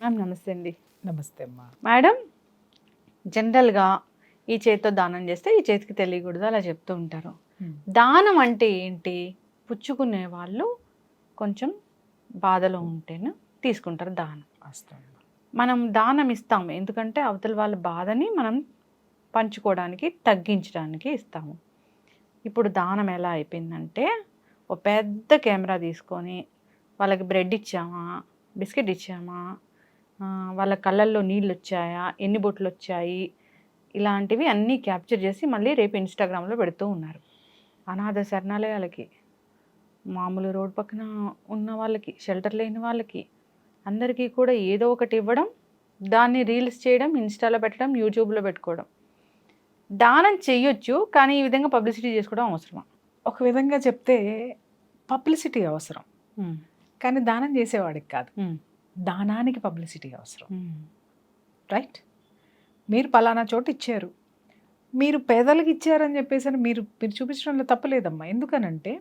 Ma'am నమస్తే అండి. నమస్తే అమ్మా. మేడం జనరల్గా ఈ చేతితో దానం చేస్తే ఈ చేతికి తెలియకూడదు అలా చెప్తూ ఉంటారు. దానం అంటే ఏంటి? పుచ్చుకునే వాళ్ళు కొంచెం బాధలో ఉంటేనే తీసుకుంటారు దానం. మనం దానం ఇస్తాము. ఎందుకంటే అవతల వాళ్ళ బాధని మనం పంచుకోవడానికి తగ్గించడానికి ఇస్తాము. ఇప్పుడు దానం ఎలా అయిపోయిందంటే ఒక పెద్ద కెమెరా తీసుకొని వాళ్ళకి బ్రెడ్ ఇచ్చామా బిస్కెట్ ఇచ్చామా వాళ్ళ కళ్ళల్లో నీళ్ళు వచ్చాయా ఎన్ని బొట్లు వచ్చాయి ఇలాంటివి అన్నీ క్యాప్చర్ చేసి మళ్ళీ రేపు ఇన్స్టాగ్రామ్లో పెడుతూ ఉన్నారు. అనాథ శరణాలయాలకి మామూలు రోడ్ పక్కన ఉన్న వాళ్ళకి షెల్టర్ లేని వాళ్ళకి అందరికీ కూడా ఏదో ఒకటి ఇవ్వడం దాన్ని రీల్స్ చేయడం ఇన్స్టాలో పెట్టడం యూట్యూబ్లో పెట్టుకోవడం. దానం చెయ్యొచ్చు కానీ ఈ విధంగా పబ్లిసిటీ చేసుకోవడం అవసరమా? ఒక విధంగా చెప్తే పబ్లిసిటీ అవసరం. కానీ దానం చేసేవాడికి కాదు. దానానికి పబ్లిసిటీ అవసరం. రైట్? మీరు పలానా చోట ఇచ్చారు. మీరు పేదలకు ఇచ్చారని చెప్పేసి అని మీరు మీరు చూపించడంలో తప్పలేదమ్మా. ఎందుకనంటే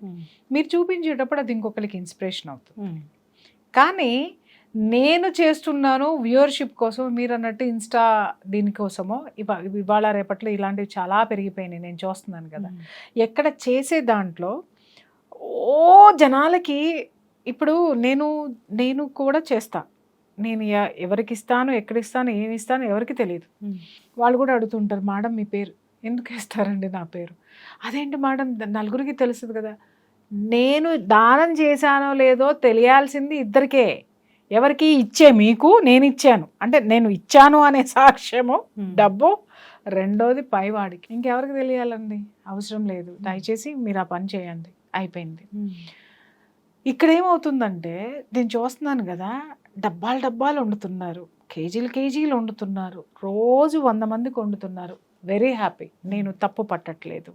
మీరు చూపించేటప్పుడు అది ఇంకొకరికి ఇన్స్పిరేషన్ అవుతుంది. కానీ నేను చేస్తున్నాను వ్యూవర్షిప్ కోసం మీరు అన్నట్టు ఇన్స్టా దీనికోసమో ఇవా ఇవాళ రేపట్లో ఇలాంటివి చాలా పెరిగిపోయినాయి నేను చూస్తున్నాను కదా. ఎక్కడ చేసే దాంట్లో ఓ జనాలకి ఇప్పుడు నేను నేను కూడా చేస్తా. నేను ఎవరికి ఇస్తాను ఎక్కడ ఇస్తాను ఏమి ఇస్తాను ఎవరికి తెలియదు వాళ్ళు కూడా అడుగుతుంటారు మేడం మీ పేరు ఎందుకు ఇస్తారండి నా పేరు? అదేంటి మేడం నలుగురికి తెలుస్తుంది కదా. నేను దానం చేశానో లేదో తెలియాల్సింది ఇద్దరికే. ఎవరికి ఇచ్చే మీకు నేను ఇచ్చాను. అంటే నేను ఇచ్చాను అనే సాక్ష్యము డబ్బు రెండోది పైవాడికి ఇంకెవరికి తెలియాలండి? అవసరం లేదు. దయచేసి మీరు ఆ పని చేయండి. అయిపోయింది. ఇక్కడ ఏమవుతుందంటే నేను చూస్తున్నాను కదా డబ్బాలు డబ్బాలు వండుతున్నారు. కేజీలు కేజీలు వండుతున్నారు. రోజు వంద మందికి వండుతున్నారు. వెరీ హ్యాపీ నేను తప్పు పట్టట్లేదు.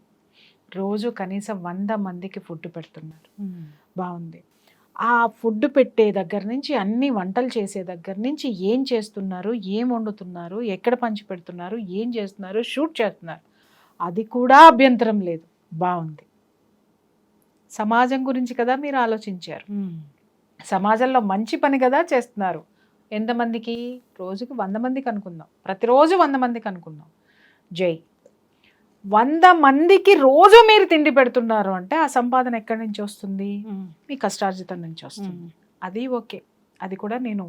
రోజు కనీసం వంద మందికి ఫుడ్ పెడుతున్నారు. బాగుంది. ఆ ఫుడ్ పెట్టే దగ్గర నుంచి అన్ని వంటలు చేసే దగ్గర నుంచి ఏం చేస్తున్నారు ఏం వండుతున్నారు ఎక్కడ పంచి పెడుతున్నారు ఏం చేస్తున్నారు షూట్ చేస్తున్నారు. అది కూడా అభ్యంతరం లేదు. బాగుంది. సమాజం గురించి కదా మీరు ఆలోచించారు. సమాజంలో మంచి పని కదా చేస్తున్నారు. ఎంతమందికి? రోజుకి వంద మందికి అనుకుందాం. ప్రతిరోజు వంద మందికి అనుకుందాం. జై. వంద మందికి రోజు మీరు తిండి పెడుతున్నారు అంటే ఆ సంపాదన ఎక్కడి నుంచి వస్తుంది? మీ కష్టార్జితం నుంచి వస్తుంది. అది ఓకే. అది కూడా నేను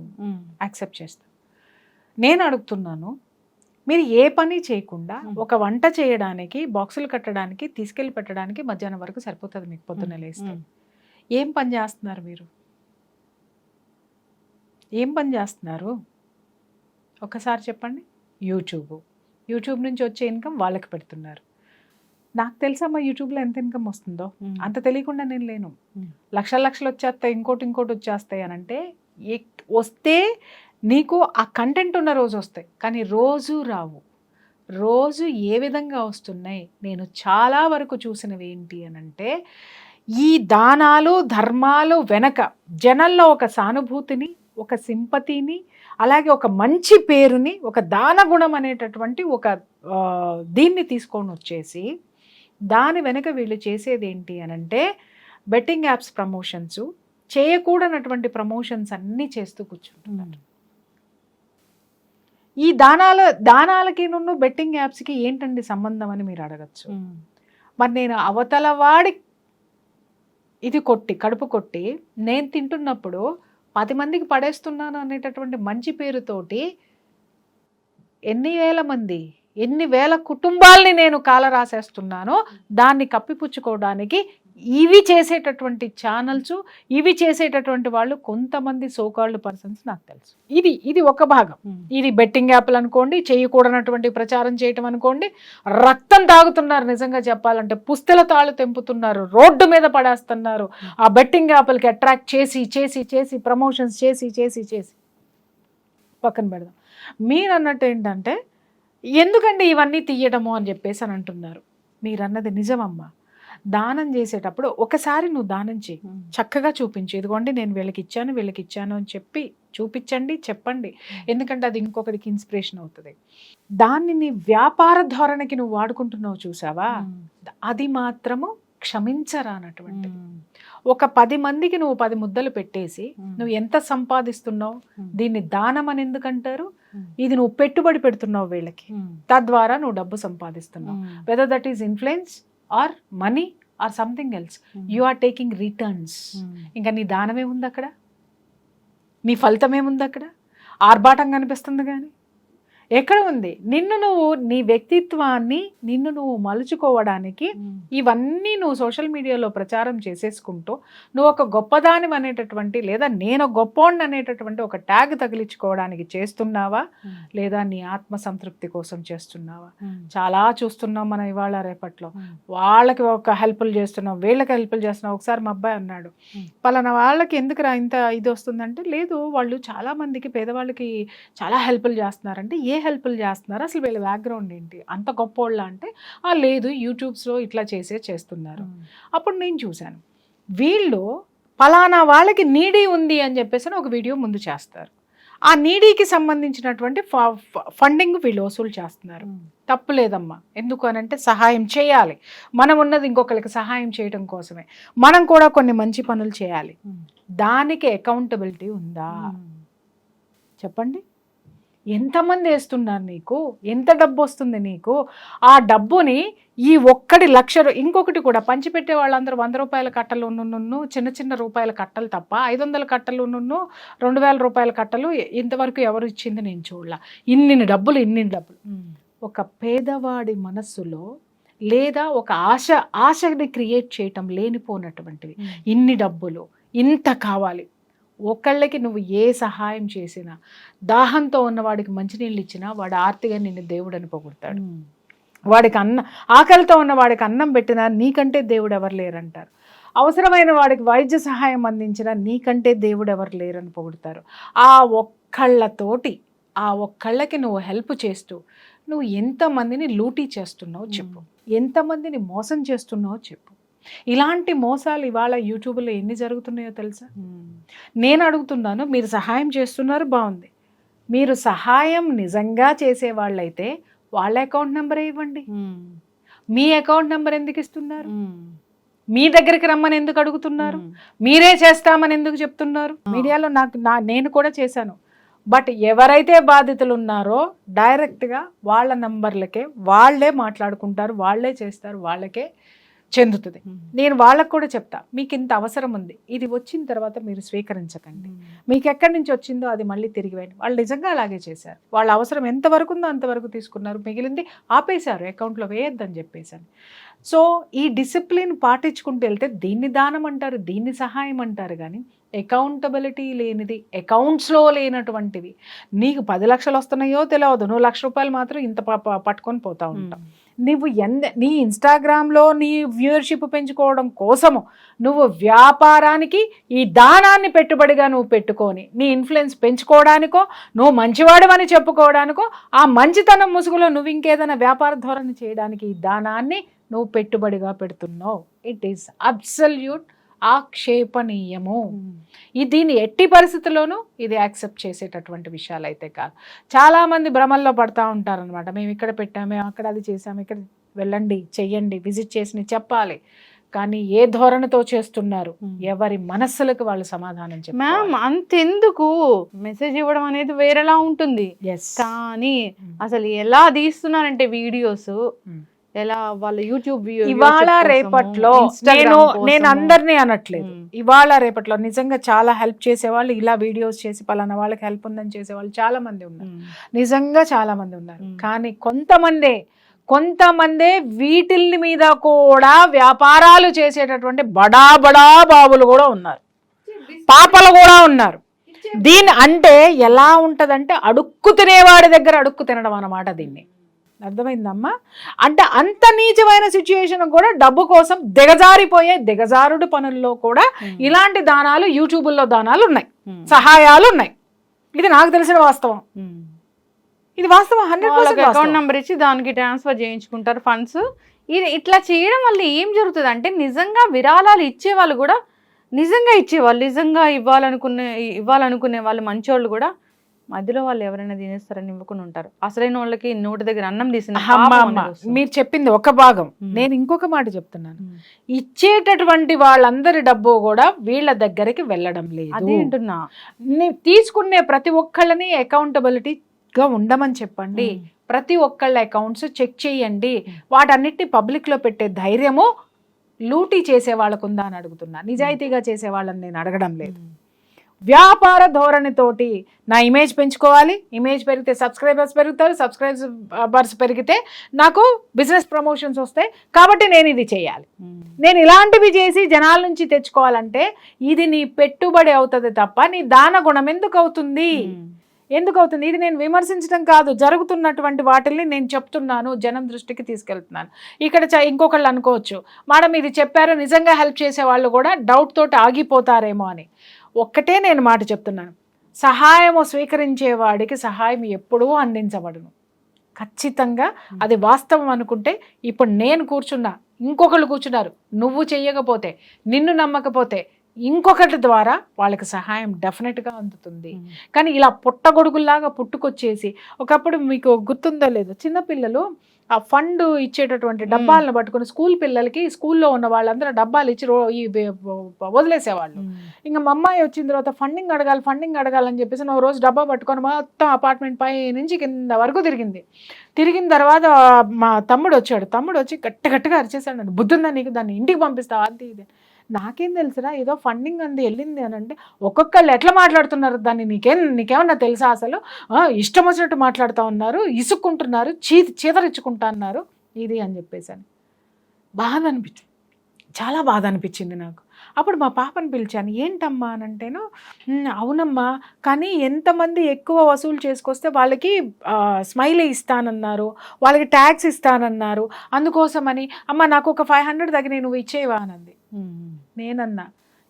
యాక్సెప్ట్ చేస్తాను నేను అడుగుతున్నాను మీరు ఏ పని చేయకుండా. ఒక వంట చేయడానికి బాక్సులు కట్టడానికి తీసుకెళ్ళి పెట్టడానికి మధ్యాహ్నం వరకు సరిపోతుంది మీకు పొద్దున్న లేస్తే. ఏం పని చేస్తున్నారు మీరు? ఏం పని చేస్తున్నారు? ఒకసారి చెప్పండి. యూట్యూబ్. యూట్యూబ్ నుంచి వచ్చే ఇన్కమ్ వాళ్ళకి పెడుతున్నారు. నాకు తెలుసమ్మా యూట్యూబ్లో ఎంత ఇన్కమ్ వస్తుందో. అంత తెలియకుండా నేను లేను. లక్షల లక్షలు వచ్చేస్తాయి ఇంకోటి ఇంకోటి వచ్చేస్తాయి అని అంటే వస్తే నీకు ఆ కంటెంట్ ఉన్న రోజు వస్తాయి. కానీ రోజు రావు. రోజు ఏ విధంగా వస్తున్నాయి నేను చాలా వరకు చూసినవి ఏంటి అని అంటే ఈ దానాలు ధర్మాలు వెనక జనంలో ఒక సానుభూతిని ఒక సింపతిని అలాగే ఒక మంచి పేరుని ఒక దాన గుణం అనేటటువంటి ఒక దీన్ని తీసుకొని వచ్చేసి దాని వెనుక వీళ్ళు చేసేది ఏంటి అని అంటే బెట్టింగ్ యాప్స్ ప్రమోషన్స్ చేయకూడనటువంటి ప్రమోషన్స్ అన్నీ చేస్తూ కూర్చుంటున్నారు. ఈ దానాల దానాలకి నుండి బెట్టింగ్ యాప్స్కి ఏంటండి సంబంధం అని మీరు అడగచ్చు. మరి నేను అవతల వాడి ఇది కొట్టి కడుపు కొట్టి నేను తింటున్నప్పుడు పది మందికి పడేస్తున్నాను అనేటటువంటి మంచి పేరుతోటి ఎన్ని వేల మంది ఎన్ని వేల కుటుంబాల్ని నేను కాల రాసేస్తున్నానో దాన్ని కప్పిపుచ్చుకోవడానికి ఇవి చేసేటటువంటి ఛానల్స్ ఇవి చేసేటటువంటి వాళ్ళు కొంతమంది సోకాల్డ్ పర్సన్స్ నాకు తెలుసు. ఇది ఇది ఒక భాగం. ఇది బెట్టింగ్ యాప్లు అనుకోండి చేయకూడనటువంటి ప్రచారం చేయటం అనుకోండి రక్తం తాగుతున్నారు నిజంగా చెప్పాలంటే పుస్తల తాళ్ళు తెంపుతున్నారు రోడ్డు మీద పడేస్తున్నారు ఆ బెట్టింగ్ యాప్లకి అట్రాక్ట్ చేసి చేసి చేసి ప్రమోషన్స్ చేసి చేసి చేసి. పక్కన పెడదాం. మీరు అన్నట్టు ఏంటంటే ఎందుకండి ఇవన్నీ తీయడము అని చెప్పేసి అని అంటున్నారు. మీరు అన్నది నిజమమ్మా. దానం చేసేటప్పుడు ఒకసారి నువ్వు దానం చేయి. చక్కగా చూపించు. ఇదిగోండి నేను వీళ్ళకి ఇచ్చాను వీళ్ళకి ఇచ్చాను అని చెప్పి చూపించండి చెప్పండి. ఎందుకంటే అది ఇంకొకరికి ఇన్స్పిరేషన్ అవుతుంది. దాన్ని నీ వ్యాపార ధోరణికి నువ్వు వాడుకుంటున్నావు చూసావా? అది మాత్రము క్షమించరానటువంటి ఒక పది మందికి నువ్వు పది ముద్దలు పెట్టేసి నువ్వు ఎంత సంపాదిస్తున్నావు? దీన్ని దానం అని ఎందుకంటారు ఇది నువ్వు పెట్టుబడి పెడుతున్నావు వీళ్ళకి. తద్వారా నువ్వు డబ్బు సంపాదిస్తున్నావు. Whether that is influence or money or something else you are taking returns ఇంకా నీ దానం ఏముంది అక్కడ నీ ఫలితం ఏముంది అక్కడ ఆర్భాటం కనిపిస్తుంది కానీ. ఎక్కడ ఉంది? నిన్ను నువ్వు నీ వ్యక్తిత్వాన్ని నిన్ను నువ్వు మలుచుకోవడానికి ఇవన్నీ నువ్వు సోషల్ మీడియాలో ప్రచారం చేసేసుకుంటూ నువ్వు ఒక గొప్పదాని అనేటటువంటి లేదా నేను గొప్పోడిని అనేటటువంటి ఒక ట్యాగ్ తగిలించుకోవడానికి చేస్తున్నావా? లేదా నీ ఆత్మ సంతృప్తి కోసం చేస్తున్నావా? చాలా చూస్తున్నాం మనం ఇవాళ రేపట్లో. వాళ్ళకి ఒక హెల్ప్లు చేస్తున్నాం వీళ్ళకి హెల్ప్లు చేస్తున్నాం ఒకసారి మా అబ్బాయి అన్నాడు పలానా వాళ్ళకి ఎందుకురా ఇంత ఇది వస్తుందంటే లేదు వాళ్ళు చాలా మందికి పేదవాళ్ళకి చాలా హెల్ప్లు చేస్తున్నారంటే ఏ హెల్ప్లు చేస్తున్నారు. అసలు వీళ్ళ బ్యాక్గ్రౌండ్ ఏంటి? అంత గొప్పోళ్ళ అంటే "ఆ, లేదు యూట్యూబ్స్లో ఇట్లా చేసే చేస్తున్నారు. అప్పుడు నేను చూశాను. వీళ్ళు పలానా వాళ్ళకి నీడీ ఉంది అని చెప్పేసి ఒక వీడియో ముందు చేస్తారు. ఆ నీడీకి సంబంధించినటువంటి ఫండింగ్ వీళ్ళు వసూలు చేస్తున్నారు. తప్పు లేదమ్మా. ఎందుకు అని అంటే సహాయం చేయాలి. మనం ఉన్నది ఇంకొకరికి సహాయం చేయడం కోసమే. మనం కూడా కొన్ని మంచి పనులు చేయాలి. దానికి అకౌంటబిలిటీ ఉందా? చెప్పండి. ఎంతమంది వేస్తున్నారు నీకు? ఎంత డబ్బు వస్తుంది నీకు? ఆ డబ్బుని ఈ ఒక్కటి లక్ష ఇంకొకటి కూడా పంచిపెట్టే వాళ్ళందరూ వంద రూపాయల కట్టలు నున్ను చిన్న చిన్న రూపాయల కట్టలు తప్ప ఐదు వందల కట్టలు నున్ను రెండు వేల రూపాయల కట్టలు ఇంతవరకు ఎవరు ఇచ్చింది నేను చూడలా. ఇన్ని డబ్బులు ఇన్ని డబ్బులు. ఒక పేదవాడి మనస్సులో లేదా ఒక ఆశ ఆశని క్రియేట్ చేయటం లేనిపోనటువంటివి. ఇన్ని డబ్బులు ఇంత కావాలి. ఒకళ్ళకి నువ్వు ఏ సహాయం చేసినా దాహంతో ఉన్నవాడికి మంచినీళ్ళు ఇచ్చినా వాడు ఆర్తిగా నిన్ను దేవుడు అని పొగుడతాడు వాడికి అన్న ఆకలితో ఉన్న వాడికి అన్నం పెట్టినా నీకంటే దేవుడు ఎవరు లేరంటారు. అవసరమైన వాడికి వైద్య సహాయం అందించినా నీకంటే దేవుడు ఎవరు లేరని పొగుడతారు. ఆ ఒక్కళ్ళతోటి ఆ ఒక్కళ్ళకి నువ్వు హెల్ప్ చేస్తూ నువ్వు ఎంతమందిని లూటీ చేస్తున్నావో చెప్పు. ఎంతమందిని మోసం చేస్తున్నావో చెప్పు. ఇలాంటి మోసాలు ఇవాళ యూట్యూబ్లో ఎన్ని జరుగుతున్నాయో తెలుసా? నేను అడుగుతున్నాను మీరు సహాయం చేస్తున్నారు బాగుంది. మీరు సహాయం నిజంగా చేసే వాళ్ళైతే వాళ్ళ అకౌంట్ నెంబరే ఇవ్వండి. మీ అకౌంట్ నెంబర్ ఎందుకు ఇస్తున్నారు? మీ దగ్గరికి రమ్మని ఎందుకు అడుగుతున్నారు? మీరే చేస్తామని ఎందుకు చెప్తున్నారు? మీడియాలో నాకు నా నేను కూడా చేశాను. బట్ ఎవరైతే బాధితులు ఉన్నారో డైరెక్ట్గా వాళ్ళ నంబర్లకే వాళ్ళే మాట్లాడుకుంటారు వాళ్ళే చేస్తారు వాళ్ళకే చెందుతుంది. నేను వాళ్ళకు కూడా చెప్తా మీకు ఇంత అవసరం ఉంది. ఇది వచ్చిన తర్వాత మీరు స్వీకరించకండి. మీకు ఎక్కడి నుంచి వచ్చిందో అది మళ్ళీ తిరిగి వేయండి. వాళ్ళు నిజంగా అలాగే చేశారు. వాళ్ళ అవసరం ఎంతవరకు ఉందో అంతవరకు తీసుకున్నారు. మిగిలింది ఆపేశారు అకౌంట్లో వేయొద్దని చెప్పేసాను సో ఈ డిసిప్లిన్ పాటించుకుంటూ వెళ్తే దీన్ని దానం అంటారు దీన్ని సహాయం అంటారు కానీ అకౌంటబిలిటీ లేనిది అకౌంట్స్లో లేనటువంటివి. నీకు పది లక్షలు వస్తున్నాయో తెలియదు నువ్వు లక్ష రూపాయలు మాత్రం ఇంత పట్టుకొని పోతా ఉంటావు. నువ్వు ఎంత నీ ఇన్స్టాగ్రామ్లో నీ వ్యూవర్షిప్ పెంచుకోవడం కోసము నువ్వు వ్యాపారానికి ఈ దానాన్ని పెట్టుబడిగా నువ్వు పెట్టుకొని నీ ఇన్ఫ్లుయెన్స్ పెంచుకోవడానికో నువ్వు మంచివాడవని చెప్పుకోవడానికో ఆ మంచితనం ముసుగులో నువ్వు ఇంకేదైనా వ్యాపార ధోరణి చేయడానికి ఈ దానాన్ని నువ్వు పెట్టుబడిగా పెడుతున్నావు. ఇట్ ఈస్ అబ్సల్యూట్ ఆక్షేపణీయము. ఈ దీన్ని ఎట్టి పరిస్థితుల్లోనూ ఇది యాక్సెప్ట్ చేసేటటువంటి విషయాలు అయితే కాదు. చాలా మంది భ్రమల్లో పడతా ఉంటారనమాట మేము ఇక్కడ పెట్టాము మేము అక్కడ అది చేసాము ఇక్కడ వెళ్ళండి చెయ్యండి విజిట్ చేసి చెప్పాలి. కానీ ఏ ధోరణితో చేస్తున్నారు? ఎవరి మనస్సులకు వాళ్ళు సమాధానం మ్యామ్ అంతెందుకు? మెసేజ్ ఇవ్వడం అనేది వేరేలా ఉంటుంది. కానీ అసలు ఎలా తీస్తున్నారంటే వీడియోస్. ఎలా వాళ్ళ యూట్యూబ్ ఇవాళ రేపట్లో నేను. నేను అందరినీ అనట్లేదు. ఇవాళ రేపట్లో నిజంగా చాలా హెల్ప్ చేసేవాళ్ళు ఇలా వీడియోస్ చేసి పలానా వాళ్ళకి హెల్ప్ ఉందని చేసేవాళ్ళు చాలా మంది ఉన్నారు. నిజంగా చాలా మంది ఉన్నారు. కానీ కొంతమందే కొంతమందే వీటిల్ని మీద కూడా వ్యాపారాలు చేసేటటువంటి బడా బడా బాబులు కూడా ఉన్నారు పాపలు కూడా ఉన్నారు దీని అంటే ఎలా ఉంటదంటే అడుక్కు తినేవాడి దగ్గర అడుక్కు తినడం అన్నమాట దీన్ని అర్థమైందమ్మా అంటే అంత నీచమైన సిచ్యుయేషన్ కూడా డబ్బు కోసం దిగజారిపోయే దిగజారుడు పనుల్లో కూడా Hmm. ఇలాంటి దానాలు యూట్యూబుల్లో దానాలు ఉన్నాయి Hmm. సహాయాలు ఉన్నాయి ఇది నాకు తెలిసిన వాస్తవం Hmm. ఇది వాస్తవం హండ్రెడ్ అకౌంట్ నెంబర్ ఇచ్చి దానికి ట్రాన్స్ఫర్ చేయించుకుంటారు ఫండ్స్ ఇది ఇట్లా చేయడం వల్ల ఏం జరుగుతుంది అంటే నిజంగా విరాళాలు ఇచ్చే వాళ్ళు కూడా నిజంగా ఇచ్చేవాళ్ళు నిజంగా ఇవ్వాలనుకునే ఇవ్వాలనుకునే వాళ్ళు మంచోళ్ళు కూడా మధ్యలో వాళ్ళు ఎవరైనా తినేస్తారని ఇవ్వకుండా ఉంటారు అసలైన వాళ్ళకి నోటి దగ్గర అన్నం తీసిన. మీరు చెప్పింది ఒక భాగం. నేను ఇంకొక మాట చెప్తున్నాను. ఇచ్చేటటువంటి వాళ్ళందరి డబ్బు కూడా వీళ్ళ దగ్గరికి వెళ్ళడం లేదు అంటున్నా నీ- తీసుకునే ప్రతి ఒక్కళ్ళని అకౌంటబిలిటీగా ఉండమని చెప్పండి. ప్రతి ఒక్కళ్ళ అకౌంట్స్ చెక్ చేయండి. వాటన్నిటిని పబ్లిక్లో పెట్టే ధైర్యము లూటీ చేసే వాళ్ళకు ఉందా అని అడుగుతున్నా నిజాయితీగా చేసే వాళ్ళని నేను అడగడం లేదు. వ్యాపార ధోరణితోటి నా ఇమేజ్ పెంచుకోవాలి. ఇమేజ్ పెరిగితే సబ్స్క్రైబర్స్ పెరుగుతారు సబ్స్క్రైబర్స్ పెరిగితే నాకు బిజినెస్ ప్రమోషన్స్ వస్తాయి. కాబట్టి నేను ఇది చేయాలి. ఉమ్. నేను ఇలాంటివి చేసి జనాల నుంచి తెచ్చుకోవాలంటే ఇది నీ పెట్టుబడి అవుతుంది తప్ప నీ దాన గుణం ఎందుకు అవుతుంది? ఉమ్. ఎందుకు అవుతుంది? ఇది నేను విమర్శించడం కాదు. జరుగుతున్నటువంటి వాటిల్ని నేను చెప్తున్నాను. జనం దృష్టికి తీసుకెళ్తున్నాను. ఇక్కడ చ- ఇంకొకళ్ళు అనుకోవచ్చు. మేడం ఇది చెప్పారు. నిజంగా హెల్ప్ చేసే వాళ్ళు కూడా డౌట్ తోటి ఆగిపోతారేమో అని. ఒక్కటే నేను మాట చెప్తున్నాను. సహాయము స్వీకరించే వాడికి సహాయం ఎప్పుడూ అందించబడును. ఖచ్చితంగా అది వాస్తవం అనుకుంటే ఇప్పుడు నేను కూర్చున్నా ఇంకొకళ్ళు కూర్చున్నారు నువ్వు చెయ్యకపోతే నిన్ను నమ్మకపోతే ఇంకొకటి ద్వారా వాళ్ళకి సహాయం డెఫినెట్గా అందుతుంది. ఉమ్. కానీ ఇలా పుట్టగొడుగుల్లాగా పుట్టుకొచ్చేసి ఒకప్పుడు మీకు గుర్తుందో లేదో చిన్నపిల్లలు ఆ ఫండ్ ఇచ్చేటటువంటి డబ్బాలను పట్టుకుని స్కూల్ పిల్లలకి స్కూల్లో ఉన్న వాళ్ళందరూ డబ్బాలు ఇచ్చి వదిలేసేవాళ్ళు. ఉమ్. ఇంకా మా అమ్మాయి వచ్చిన తర్వాత ఫండింగ్ అడగాలి ఫండింగ్ అడగాలని చెప్పేసి నువ్వు రోజు డబ్బా పట్టుకొని మొత్తం అపార్ట్మెంట్ పై నుంచి కింద వరకు తిరిగింది. తిరిగిన తర్వాత మా తమ్ముడు వచ్చాడు. తమ్ముడు వచ్చి గట్టి గట్టిగా అరిచేసాడు బుద్ధుందా నీకు? దాన్ని ఇంటికి పంపిస్తావా? అది. ఇది నాకేం తెలుసురా ఏదో ఫండింగ్ అంది వెళ్ళింది అని అంటే ఒక్కొక్కళ్ళు ఎట్లా మాట్లాడుతున్నారు దాన్ని? నీకేం నీకేమన్నా తెలుసా అసలు? ఇష్టం వచ్చినట్టు మాట్లాడుతూ ఉన్నారు ఇసుక్కుంటున్నారు చీ చీదరించుకుంటా అన్నారు ఇది అని చెప్పేసాను. బాధ అనిపించింది చాలా బాధ అనిపించింది నాకు. అప్పుడు మా పాపని పిలిచాను ఏంటమ్మా? అని అంటేను అవునమ్మా కానీ ఎంతమంది ఎక్కువ వసూలు చేసుకొస్తే వాళ్ళకి స్మైలే ఇస్తానన్నారు వాళ్ళకి ట్యాక్స్ ఇస్తానన్నారు అందుకోసమని అమ్మ నాకు ఒక ఫైవ్ హండ్రెడ్ దగ్గర నువ్వు ఇచ్చేవా? అనంది నేనన్నా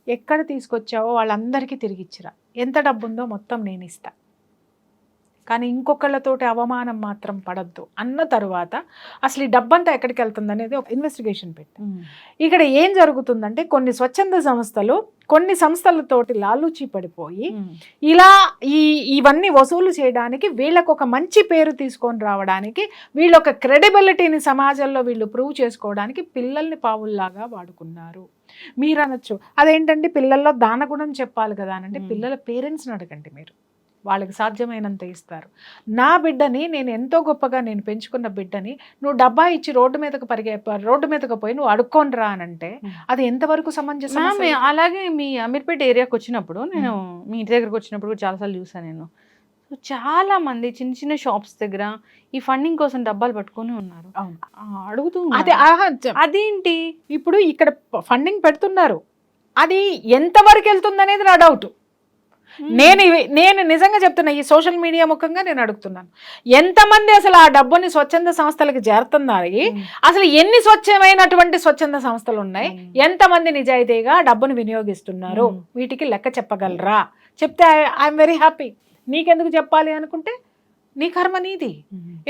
ఎక్కడ తీసుకొచ్చావో వాళ్ళందరికీ తిరిగి ఇచ్చిరా ఎంత డబ్బు ఉందో మొత్తం నేను ఇస్తా కానీ ఇంకొకళ్ళతోటి అవమానం మాత్రం పడద్దు. అన్న తరువాత అసలు ఈ డబ్బంతా ఎక్కడికి వెళ్తుంది అనేది ఒక ఇన్వెస్టిగేషన్ పెట్టి. ఇక్కడ ఏం జరుగుతుందంటే కొన్ని స్వచ్ఛంద సంస్థలు కొన్ని సంస్థలతోటి లాలూచి పడిపోయి. ఇలా ఈ ఇవన్నీ వసూలు చేయడానికి వీళ్ళకు ఒక మంచి పేరు తీసుకొని రావడానికి వీళ్ళ ఒక క్రెడిబిలిటీని సమాజంలో వీళ్ళు ప్రూవ్ చేసుకోవడానికి పిల్లల్ని పావుల్లాగా వాడుకున్నారు. మీరు అనొచ్చు అదేంటంటే పిల్లల్లో దానగుణం చెప్పాలి కదా అని అంటే. పిల్లల పేరెంట్స్ని అడగండి మీరు వాళ్ళకి సాధ్యమైనంత ఇస్తారు నా బిడ్డని నేను ఎంతో గొప్పగా నేను పెంచుకున్న బిడ్డని నువ్వు డబ్బా ఇచ్చి రోడ్డు మీదకు పరిగే రోడ్డు మీదకు పోయి నువ్వు అడుక్కొని రా అని అంటే. అది ఎంతవరకు సమంజసం? అలాగే మీ అమీర్పేట ఏరియాకి వచ్చినప్పుడు నేను మీ ఇంటి దగ్గరకు వచ్చినప్పుడు చాలాసార్లు చూసాను నేను సో చాలా మంది చిన్న చిన్న షాప్స్ దగ్గర ఈ ఫండింగ్ కోసం డబ్బాలు పట్టుకొని ఉన్నారు. అడుగుతూ అదే అదేంటి? ఇప్పుడు ఇక్కడ ఫండింగ్ పెడుతున్నారు. అది ఎంతవరకు వెళ్తుంది అనేది నా డౌట్ నేను నేను నిజంగా చెప్తున్నా ఈ సోషల్ మీడియా ముఖంగా నేను అడుగుతున్నాను. ఎంతమంది అసలు ఆ డబ్బుని స్వచ్ఛంద సంస్థలకు చేరుతున్నారు? ఉమ్. అసలు ఎన్ని స్వచ్ఛమైనటువంటి స్వచ్ఛంద సంస్థలు ఉన్నాయి. ఎంతమంది నిజాయితీగా డబ్బుని వినియోగిస్తున్నారు. వీటికి లెక్క చెప్పగలరా? చెప్తే ఐఎమ్ వెరీ హ్యాపీ నీకెందుకు చెప్పాలి అనుకుంటే నీ కర్మ నీది.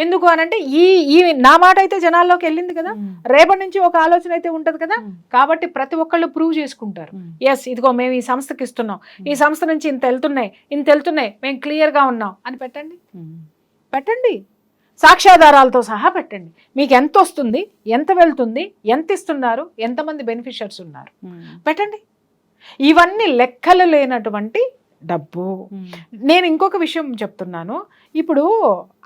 ఎందుకు అనంటే ఈ ఈ నా మాట అయితే జనాల్లోకి వెళ్ళింది కదా. రేపటి నుంచి ఒక ఆలోచన అయితే ఉంటది కదా. కాబట్టి ప్రతి ఒక్కళ్ళు ప్రూవ్ చేసుకుంటారు. ఎస్ ఇదిగో మేము ఈ సంస్థకి ఇస్తున్నాం ఈ సంస్థ నుంచి ఇంత వెళ్తున్నాయి ఇంత వెళ్తున్నాయి మేము క్లియర్గా ఉన్నాం అని పెట్టండి. పెట్టండి సాక్ష్యాధారాలతో సహా పెట్టండి మీకు ఎంత వస్తుంది ఎంత వెళ్తుంది ఎంత ఇస్తున్నారు ఎంతమంది బెనిఫిషియర్స్ ఉన్నారు. పెట్టండి ఇవన్నీ లెక్కలు లేనటువంటి డబ్బు. నేను ఇంకొక విషయం చెప్తున్నాను. ఇప్పుడు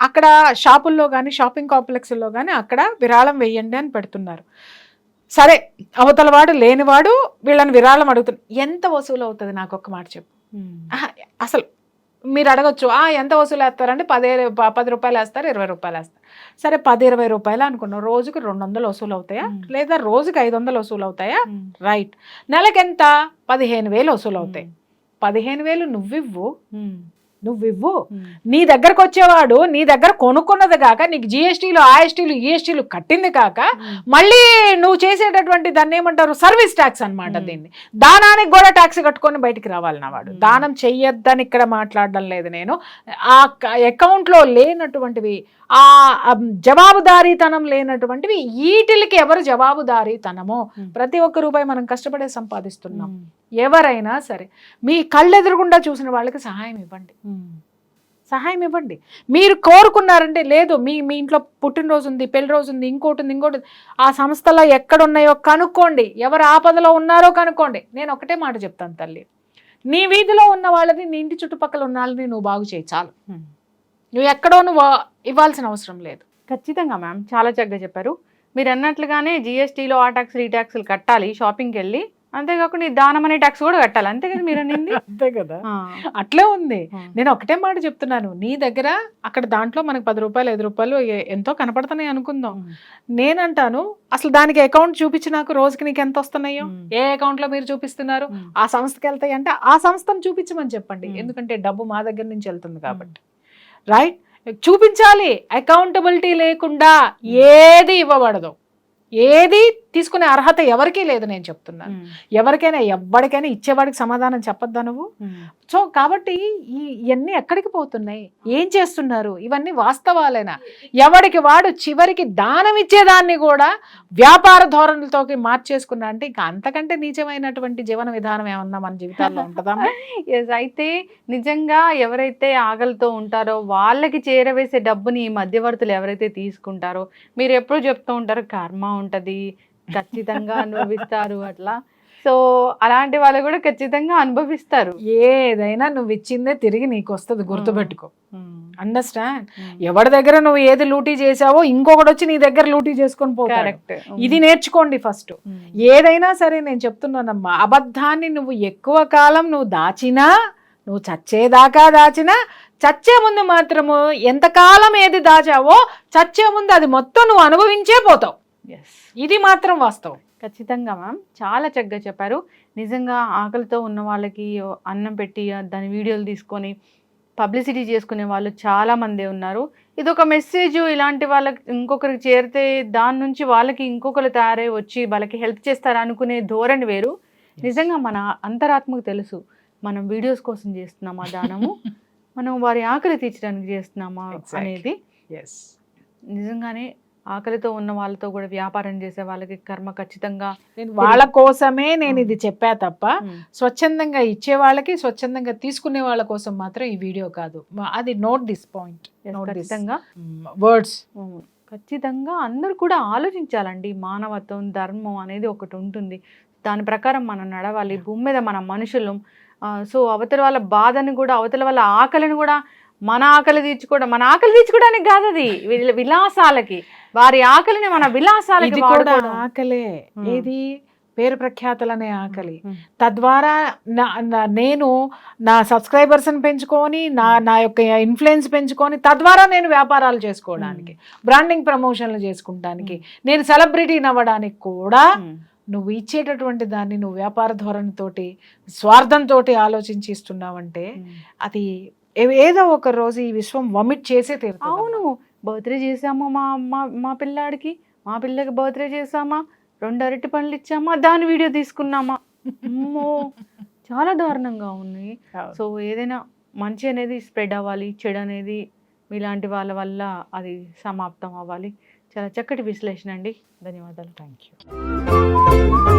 అక్కడ షాపుల్లో కానీ షాపింగ్ కాంప్లెక్స్లో కానీ అక్కడ విరాళం వేయండి అని పెడుతున్నారు. సరే అవతల వాడు లేనివాడు వీళ్ళని విరాళం అడుగుతున్నారు ఎంత వసూలు అవుతుంది నాకు ఒక మాట చెప్పు. అసలు మీరు అడగొచ్చు. ఆ ఎంత వసూలు వేస్తారంటే పదే పది రూపాయలు వేస్తారు ఇరవై రూపాయలు వేస్తారు. సరే పది ఇరవై రూపాయలు అనుకున్నాం. రోజుకి రెండు వందలు వసూలు అవుతాయా. లేదా రోజుకి ఐదు వందలు వసూలు అవుతాయా. రైట్. నెలకెంత? పదిహేను వేలు వసూలు అవుతాయి. పదిహేను వేలు నువ్వివ్వు. నువ్వివ్వు. నీ దగ్గరకు వచ్చేవాడు నీ దగ్గర కొనుక్కున్నది కాక నీకు జిఎస్టీలు ఆఎస్టీలు ఈఎస్టీలు కట్టింది కాక. మళ్ళీ నువ్వు చేసేటటువంటి దాన్ని ఏమంటారు సర్వీస్ ట్యాక్స్ అన్నమాట మ్మ్. దీన్ని దానానికి కూడా ట్యాక్స్ కట్టుకొని బయటికి రావాలి నా వాడు. దానం చెయ్యొద్దని ఇక్కడ మాట్లాడడం లేదు నేను ఆ అకౌంట్లో లేనటువంటివి ఆ జవాబుదారీతనం లేనటువంటివి వీటికి ఎవరు జవాబుదారీతనమో. ప్రతి ఒక్క రూపాయి మనం కష్టపడే సంపాదిస్తున్నాం. ఎవరైనా సరే మీ కళ్ళెదురుగుండా చూసిన వాళ్ళకి సహాయం ఇవ్వండి. సహాయం ఇవ్వండి. మీరు కోరుకున్నారంటే లేదు మీ మీ ఇంట్లో పుట్టినరోజు ఉంది పెళ్ళి రోజు ఉంది ఇంకోటి ఉంది ఇంకోటి. ఆ సంస్థలో ఎక్కడ ఉన్నాయో కనుక్కోండి. ఎవరు ఆపదలో ఉన్నారో కనుక్కోండి. నేను ఒకటే మాట చెప్తాను తల్లి. నీ వీధిలో ఉన్న వాళ్ళని నీ ఇంటి చుట్టుపక్కల ఉన్న వాళ్ళని నువ్వు బాగు చేయి చాలు. నువ్వు ఎక్కడో నువ్వు ఇవ్వాల్సిన అవసరం లేదు. ఖచ్చితంగా మ్యామ్. చాలా చక్కగా చెప్పారు. మీరు అన్నట్లుగానే జిఎస్టీలో ఆ ట్యాక్స్ ఈ ట్యాక్స్లు కట్టాలి. షాపింగ్కి వెళ్ళి అంతేకాకుండా ఈ దానం అనే ట్యాక్స్ కూడా కట్టాలి. అంతే కదా మీరు అనింది? అంతే కదా. అట్లే ఉంది. నేను ఒకటే మాట చెప్తున్నాను. నీ దగ్గర అక్కడ దాంట్లో మనకు పది రూపాయలు ఐదు రూపాయలు ఎంతో కనపడుతున్నాయి అనుకుందాం. నేనంటాను అసలు దానికి అకౌంట్ చూపించి నాకు రోజుకి నీకు ఎంత వస్తున్నాయో. ఏ అకౌంట్లో మీరు చూపిస్తున్నారు. ఆ సంస్థకి వెళ్తాయి అంటే ఆ సంస్థను చూపించమని చెప్పండి. ఎందుకంటే డబ్బు మా దగ్గర నుంచి వెళ్తుంది కాబట్టి. రైట్ చూపించాలి. అకౌంటబిలిటీ లేకుండా ఏది ఇవ్వబడదు. ఏది తీసుకునే అర్హత ఎవరికీ లేదు నేను చెప్తున్నాను. ఎవరికైనా ఎవరికైనా ఇచ్చేవాడికి సమాధానం చెప్పొద్దా నువ్వు? సో కాబట్టి ఈ ఇవన్నీ ఎక్కడికి పోతున్నాయి? ఏం చేస్తున్నారు? ఇవన్నీ వాస్తవాలేనా? ఎవడికి వాడు చివరికి దానం ఇచ్చేదాన్ని కూడా వ్యాపార ధోరణులతోకి మార్చేసుకున్నా అంటే ఇంకా అంతకంటే నీచమైనటువంటి జీవన విధానం ఏమన్నా మన జీవితాల్లో ఉంటుందా అయితే నిజంగా ఎవరైతే ఆకలితో ఉంటారో వాళ్ళకి చేరవేసే డబ్బుని ఈ మధ్యవర్తులు ఎవరైతే తీసుకుంటారో మీరు ఎప్పుడు చెప్తూ ఉంటారు కర్మ ఉంటది ఖచ్చితంగా అనుభవిస్తారు అట్లా. సో అలాంటి వాళ్ళు కూడా ఖచ్చితంగా అనుభవిస్తారు. ఏదైనా నువ్వు ఇచ్చిందే తిరిగి నీకు వస్తుంది గుర్తుపెట్టుకో అండర్స్టాండ్ ఎవరి దగ్గర నువ్వు ఏది లూటీ చేసావో ఇంకొకటి వచ్చి నీ దగ్గర లూటీ చేసుకొని పోతాడు. ఇది నేర్చుకోండి ఫస్ట్. ఏదైనా సరే నేను చెప్తున్నానమ్మా అబద్ధాన్ని నువ్వు ఎక్కువ కాలం నువ్వు దాచినా నువ్వు చచ్చేదాకా దాచినా చచ్చే ముందు మాత్రము ఎంతకాలం ఏది దాచావో చచ్చే ముందు అది మొత్తం నువ్వు అనుభవించే పోతావు. ఇది మాత్రం వాస్తవం. ఖచ్చితంగా మ్యామ్. చాలా చక్కగా చెప్పారు. నిజంగా ఆకలితో ఉన్న వాళ్ళకి అన్నం పెట్టి దాని వీడియోలు తీసుకొని పబ్లిసిటీ చేసుకునే వాళ్ళు చాలా మంది ఉన్నారు. ఇది ఒక మెసేజ్ ఇలాంటి వాళ్ళకి ఇంకొకరికి చేరితే దాని నుంచి వాళ్ళకి ఇంకొకరు తయారై వచ్చి వాళ్ళకి హెల్ప్ చేస్తారు అనుకునే ధోరణి వేరు. నిజంగా మన అంతరాత్మకు తెలుసు. మనం వీడియోస్ కోసం చేస్తున్నామా దానము? మనం వారి ఆకలి తీర్చడానికి చేస్తున్నామా. అనేది. నిజంగానే ఆకలితో ఉన్న వాళ్ళతో కూడా వ్యాపారం చేసే వాళ్ళకి కర్మ ఖచ్చితంగా నేను వాళ్ళ కోసమే నేను. ఇది చెప్పా తప్ప స్వచ్ఛందంగా ఇచ్చే వాళ్ళకి స్వచ్ఛందంగా తీసుకునే వాళ్ళ కోసం మాత్రం ఈ వీడియో కాదు. అది నోట్ దిస్ పాయింట్. ఖచ్చితంగా. వర్డ్స్. ఖచ్చితంగా అందరూ కూడా ఆలోచించాలండి మానవత్వం ధర్మం అనేది ఒకటి ఉంటుంది. దాని ప్రకారం మనం నడవాలి భూమి మీద మన మనుషులు. సో అవతల వాళ్ళ బాధని కూడా అవతల వాళ్ళ ఆకలిని కూడా మన ఆకలి తీర్చుకోవడం మన ఆకలి తీర్చుకోవడానికి కాదు అది. విలాసాలకి. వారి ఆకలిని మన విలాసాలకి. ఆకలే. ఏది? పేరు ప్రఖ్యాతులనే ఆకలి. తద్వారా నా నా- నేను నా సబ్స్క్రైబర్స్ని పెంచుకొని నా నా యొక్క ఇన్ఫ్లుయెన్స్ పెంచుకొని తద్వారా నేను వ్యాపారాలు చేసుకోవడానికి బ్రాండింగ్ ప్రమోషన్లు చేసుకుంటానికి నేను సెలబ్రిటీని అవ్వడానికి కూడా నువ్వు ఇచ్చేటటువంటి దాన్ని నువ్వు వ్యాపార ధోరణితోటి స్వార్థంతో ఆలోచించి ఇస్తున్నావంటే. అది ఏదో ఒక రోజు ఈ విశ్వం వమిట్ చేసే తీరుతుంది అవును. బర్త్డే చేసామా మా మా మా పిల్లాడికి. మా పిల్లకి బర్త్డే చేసామా రెండు అరటి పండ్లు ఇచ్చామా? దాని వీడియో తీసుకున్నామా? అమ్మో! చాలా దారుణంగా ఉన్నాయి అవును. సో ఏదైనా మంచి అనేది స్ప్రెడ్ అవ్వాలి చెడు అనేది మీలాంటి వాళ్ళ వల్ల అది సమాప్తం అవ్వాలి. చాలా చక్కటి విశ్లేషణ అండి. ధన్యవాదాలు. Thank you